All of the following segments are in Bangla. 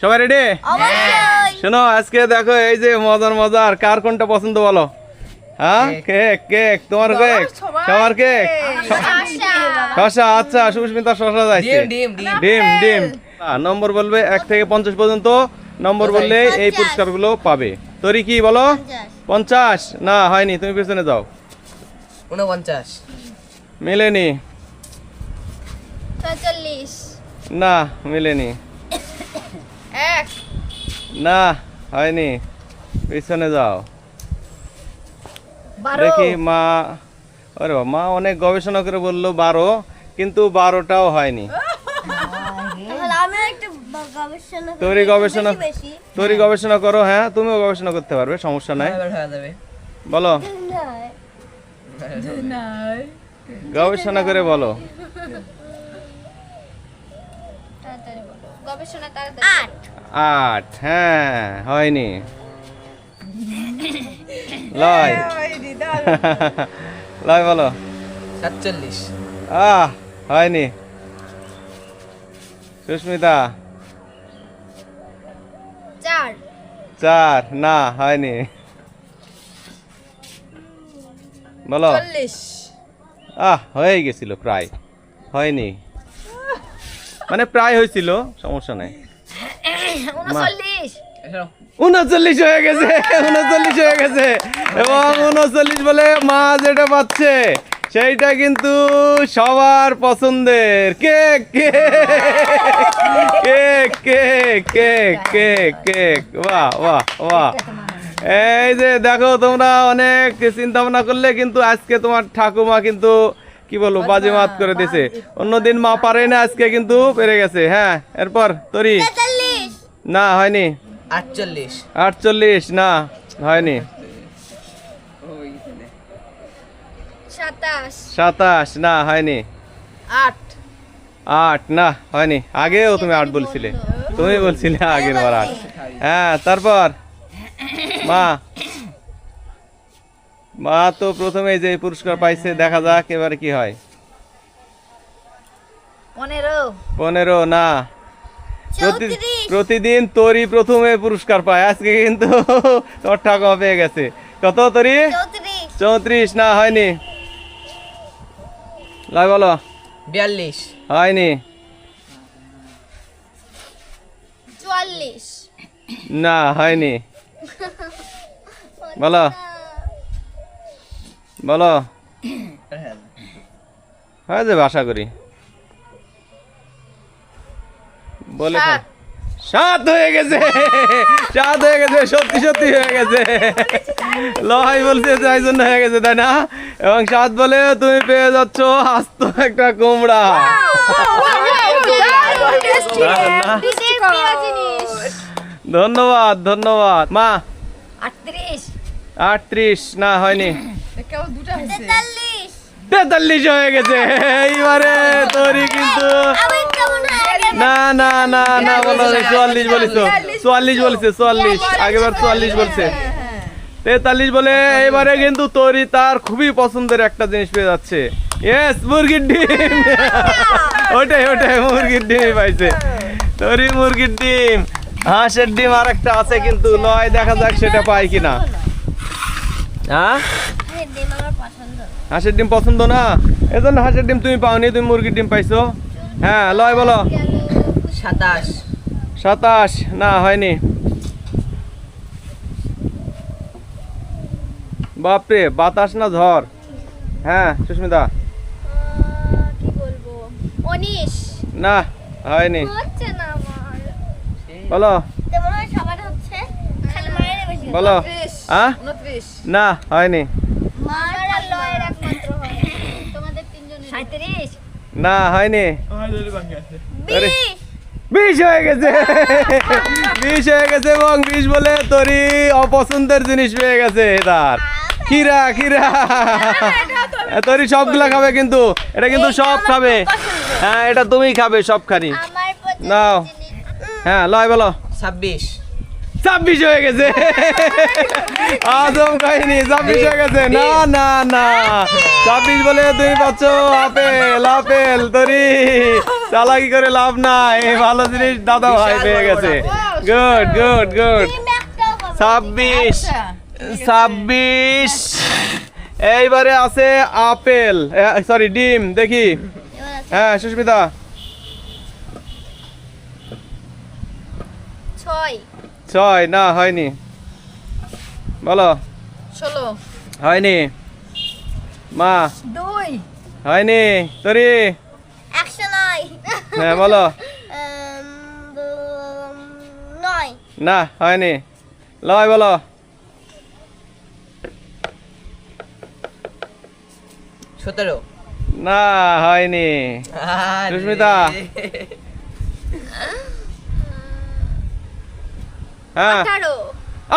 সবাই রেডি শোনো আজকে দেখো এই যে মজার মজার কার কোনটা পছন্দ বলো? হ্যাঁ? কেক। কেক তোমার কেক? সবার কেক? শশা। আচ্ছা সুস্মিতা শশা যাইছে। ডিম, ডিম, নম্বর বলবে এক থেকে পঞ্চাশ পর্যন্ত। নম্বর বললে এই পুরস্কারগুলো পাবে। তরি কি বলো? পঞ্চাশ। না হয়নি তুমি পেছনে যাও। উনপঞ্চাশ মেলেনি। না মেলেনি। এক। না হয়নি। পিছনে যাও। দেখি মা আরে মা অনেক গবেষণা করে বলল বারো কিন্তু বারোটাও হয়নি। ব- গবেষণা করি। গবেষণা করো হ্যাঁ তুমিও গবেষণা করতে পারবে সমস্যা নাই। হয়ে বলো। গবেষণা করে বলো। গবেষণা তাড়াতাড়ি আট। আট হ্যাঁ হয়নি। লয়। লয় বলো। সাতচল্লিশ। আহ হয়নি। সুস্মিতা। চার। চার না হয়নি। বলো। আহ হয়ে গেছিল প্রায়। হয়নি। মানে প্রায় হয়েছিল সমস্যা নাই। উনচল্লিশ। হয়ে গেছে উনচল্লিশ হয়ে গেছে। এবং উনচল্লিশ বলে মা যেটা পাচ্ছে সেইটা কিন্তু সবার পছন্দের। Cake cake cake cake cake cake বাহ বাহ বাহ। এই যে দেখো তোমরা অনেক চিন্তা ভাবনা করলে কিন্তু আজকে তোমার ঠাকুমা কিন্তু কি বলব বাজে মাত করে দিছে। অন্যদিন মা পারে না আজকে কিন্তু পেরে গেছে। হ্যাঁ এরপর তরি। না হয়নি। আটচল্লিশ। আটচল্লিশ না হয়নি। সাতাশ। সাতাশ না হয়নি। আট। আট না হয়নি। আগেও তুমি আট বলছিলে। তুমি বলছিলে আগের বার আট। হ্যাঁ তারপর? মা মা তো প্রথমে যে পুরস্কার পাইছে দেখা যাক এবারে কি হয়। পনেরো। পনেরো না। প্রতিদিন তরি প্রথমে পুরস্কার পায়। আজকে কিন্তু তোর ঠাকুমা পেয়ে গেছে। কত তরি চৌত্রিশ। না হয়নি। লাই বলো। বিয়াল্লিশ। হয়নি। চুয়াল্লিশ। না হয়নি। বলো। বলো। হয়ে যাবে আশা করি। বলে সাত হয়ে গেছে। সাত হয়ে গেছে সত্যি সত্যি হয়ে গেছে। লয় বলছে তাই জন্য হয়ে গেছে তাই না? এবং সাত বলে তুমি পেয়ে যাচ্ছ আস্ত একটা কুমড়া। ধন্যবাদ ধন্যবাদ। মা আটত্রিশ। আটত্রিশ না হয়নি। তেতাল্লিশ। হয়ে গেছে। এইবারে তৈরি কিন্তু হয়ে না না না না বলো চুয়াল্লিশ বলিস চুয়াল্লিশ বলছে। চুয়াল্লিশ। আগেবার চুয়াল্লিশ বলছে। তেতাল্লিশ বলে এবারে কিন্তু তৈরি তার খুবই পছন্দের একটা জিনিস পেয়ে যাচ্ছে। ইয়েস মুরগির ডিম। ওটাই ওটাই মুরগির ডিমই পাইছে। তৈরি মুরগির ডিম। হাঁসের ডিম আর একটা আছে কিন্তু লয় দেখা যাক সেটা পাই কিনা। হ্যাঁ? ডিম হাঁসের ডিম পছন্দ না? এজন্য হাঁসের ডিম তুমি পাওনি তুমি মুরগির ডিম পাইছো। হ্যাঁ লয় বলো। সাতাশ। সাতাশ না হয়নি। বাপরে বাতাস না ঝড়। হ্যাঁ সুস্মিতা। কি বলব? না হয়নি। হচ্ছে না আমার। বলো। হয় সবার হচ্ছে। খালি মায়ের বেশি। বলো। হ্যাঁ উনত্রিশ। না হয়নি। না হয়নি। বিষ হয়ে গেছে। বিষ হয়ে গেছে এবং বিষ বলে তরি অপছন্দের জিনিস পেয়ে গেছে তার। খিরা খিরা তরি সবগুলা খাবে কিন্তু এটা কিন্তু সব খাবে। হ্যাঁ এটা তুমি খাবে সবখানি। নাও। হ্যাঁ লয় বলো। ছাব্বিশ। ছাব্বিশ হয়ে গেছে। আজম কাহিনী ছাব্বিশ হয়ে গেছে। না না না। ছাব্বিশ বলে তুমি পাচ্ছ আপেল আপেল তরি। চালাকি করে লাভ নাই। ভালো জিনিস দাদা ভাই পেয়ে গেছে। Good good good. ডিম একটাও ছাব্বিশ ছাব্বিশ। এইবারে আছে আপেল। সরি ডিম দেখি। হ্যাঁ সুস্মিতা। ছয়। ছয় না হয়নি। বলো। ষোলো। হয়নি। মা। দুই। হয়নি। তরি। একশো নয়। হ্যাঁ বলো। নয়। না হয়নি। লয় বলো। সতেরো। না হয়নি। সুস্মিতা। হ্যাঁ।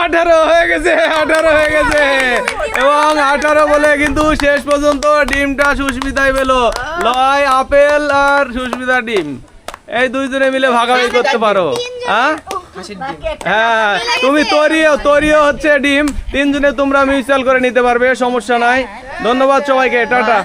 আঠারো। হয়ে গেছে আঠারো হয়ে গেছে। এবং আঠারো বলে কিন্তু শেষ পর্যন্ত ডিমটা সুস্মিতাই পেল। লয় আপেল আর সুস্মিতা ডিম। এই দুইজনে মিলে ভাগাভাগি করতে পারো। হ্যাঁ? হ্যাঁ তুমি তরিও তরিও হচ্ছে ডিম। তিনজনে তোমরা মিউচুয়াল করে নিতে পারবে সমস্যা নাই। ধন্যবাদ সবাইকে টাটা।